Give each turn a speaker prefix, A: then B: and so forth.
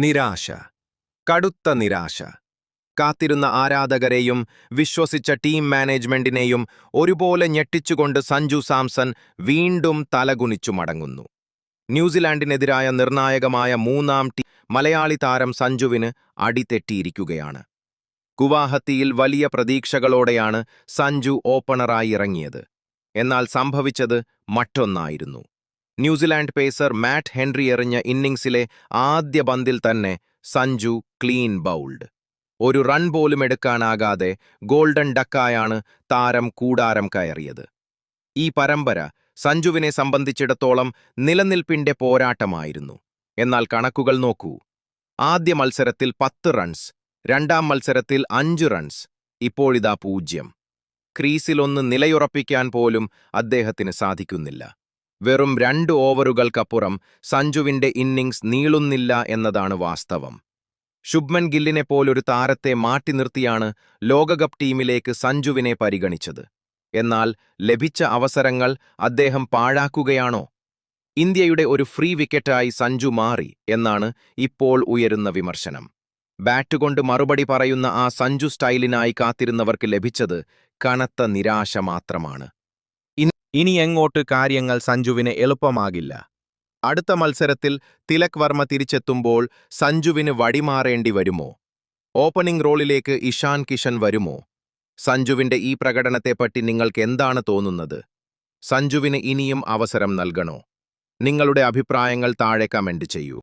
A: നിരാശ. കടുത്ത നിരാശ. കാത്തിരുന്ന ആരാധകരെയും വിശ്വസിച്ച ടീം മാനേജ്മെന്റിനെയും ഒരുപോലെ ഞെട്ടിച്ചുകൊണ്ട് സഞ്ജു സാംസൺ വീണ്ടും തലകുനിച്ചു മടങ്ങുന്നു. ന്യൂസിലാൻഡിനെതിരായ നിർണായകമായ മൂന്നാം ടീ മലയാളി താരം സഞ്ജുവിന് അടിതെറ്റിയിരിക്കുകയാണ്. ഗുവാഹത്തിയിൽ വലിയ പ്രതീക്ഷകളോടെയാണ് സഞ്ജു ഓപ്പണറായി ഇറങ്ങിയത്. എന്നാൽ സംഭവിച്ചത് മറ്റൊന്നായിരുന്നു. New Zealand pacer Matt Henry എറിഞ്ഞ ഇന്നിംഗ്സിലെ ആദ്യ പന്തിൽ തന്നെ സഞ്ജു ക്ലീൻ ബൗൾഡ്. ഒരു റൺ പോലും എടുക്കാനാകാതെ ഗോൾഡൻ ഡക്കായാണ് താരം കൂടാരം കയറിയത്. ഈ പരമ്പര സഞ്ജുവിനെ സംബന്ധിച്ചിടത്തോളം നിലനിൽപ്പിന്റെ പോരാട്ടമായിരുന്നു. എന്നാൽ കണക്കുകൾ നോക്കൂ. ആദ്യ മത്സരത്തിൽ പത്ത് റൺസ് രണ്ടാം മത്സരത്തിൽ അഞ്ച് റൺസ് ഇപ്പോഴിതാ പൂജ്യം. ക്രീസിലൊന്ന് നിലയുറപ്പിക്കാൻ പോലും അദ്ദേഹത്തിന് സാധിക്കുന്നില്ല. വെറും രണ്ട് ഓവറുകൾക്കപ്പുറം സഞ്ജുവിന്റെ ഇന്നിംഗ്സ് നീളുന്നില്ല എന്നതാണ് വാസ്തവം. ശുഭ്മൻ ഗില്ലിനെ പോലൊരു താരത്തെ മാറ്റി നിർത്തിയാണ് ലോകകപ്പ് ടീമിലേക്ക് സഞ്ജുവിനെ പരിഗണിച്ചത്. എന്നാൽ ലഭിച്ച അവസരങ്ങൾ അദ്ദേഹം പാഴാക്കുകയാണോ? ഇന്ത്യയുടെ ഒരു ഫ്രീ വിക്കറ്റായി സഞ്ജു മാറി എന്നാണ് ഇപ്പോൾ ഉയരുന്ന വിമർശനം. ബാറ്റുകൊണ്ട് മറുപടി പറയുന്ന ആ സഞ്ജു സ്റ്റൈലിനായി കാത്തിരുന്നവർക്ക് ലഭിച്ചത് കനത്ത നിരാശ മാത്രമാണ്. ഇനി എങ്ങോട്ട് കാര്യങ്ങൾ സഞ്ജുവിന് എളുപ്പമാകില്ല. അടുത്ത മത്സരത്തിൽ തിലക് വർമ്മ തിരിച്ചെത്തുമ്പോൾ സഞ്ജുവിന് വടിമാറേണ്ടി വരുമോ? ഓപ്പണിംഗ് റോളിലേക്ക് ഇഷാൻ കിഷൻ വരുമോ? സഞ്ജുവിന്റെ ഈ പ്രകടനത്തെപ്പറ്റി നിങ്ങൾക്ക് എന്താണ് തോന്നുന്നത്? സഞ്ജുവിന് ഇനിയും അവസരം നൽകണോ? നിങ്ങളുടെ അഭിപ്രായങ്ങൾ താഴെ കമന്റ് ചെയ്യൂ.